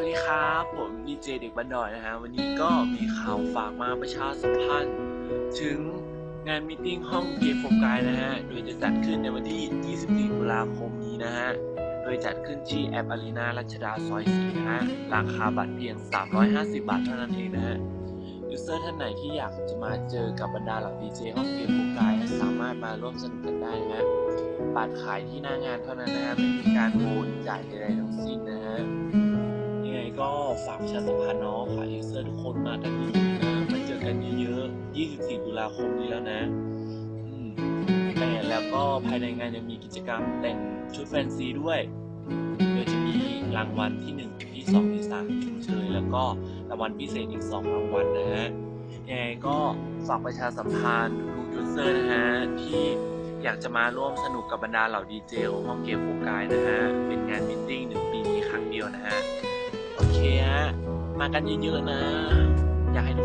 วัสดีครับ ผมดีเจเด็กบ้านดอยนะฮะวันนี้ก็มีข่าวฝากมาประชาสัมพันธ์ ถึงงานมตติ팅ห้องเกมโฟกายนะฮะ โดยจะจัดขึ้นในวันที่ 24ตุลาคมนี้นะฮะ โดยจัดขึ้นที่แอปอารีนารัชดาซอย4นะฮะ ราคาบัตรเพียง 350 บาทเท่านั้นเองนะฮะยูเซอร์ท่านไหนที่อยากจะมาเจอกับบรรดาเหล่าดีเจห้องเกมโฟกายสามารถมาร่วมสนุกกันได้นะฮะบัตรขายที่หน้างานเท่านั้นนะฮะไม่มีการโอนจ่ายใดๆทั้งสิ้นนะฮะ ก็ฝากประชาสัมพันธ์เนาะขายยูเซอร์ทุกคนมากันเยอะนะมาเจอกันเยอะๆ 24 ตุลาคมนี้แล้วนะแต่แล้วก็ภายในงานยังมีกิจกรรมแต่งชุดแฟนซีด้วยโดยจะมีรางวัลที่ 1 ที่ 2 ที่3ชุมเชยแล้วก็รางวัลพิเศษอีก 2 รางวัลนะฮะยังไงก็ฝากประชาสัมพันธ์ทุกยูเซอร์นะฮะที่อยากจะมาร่วมสนุกกับบรรดาเหล่าดีเจของห้องเกมโฟกายนะฮะเป็นงานมิทติ้ง makan jujur nah jangan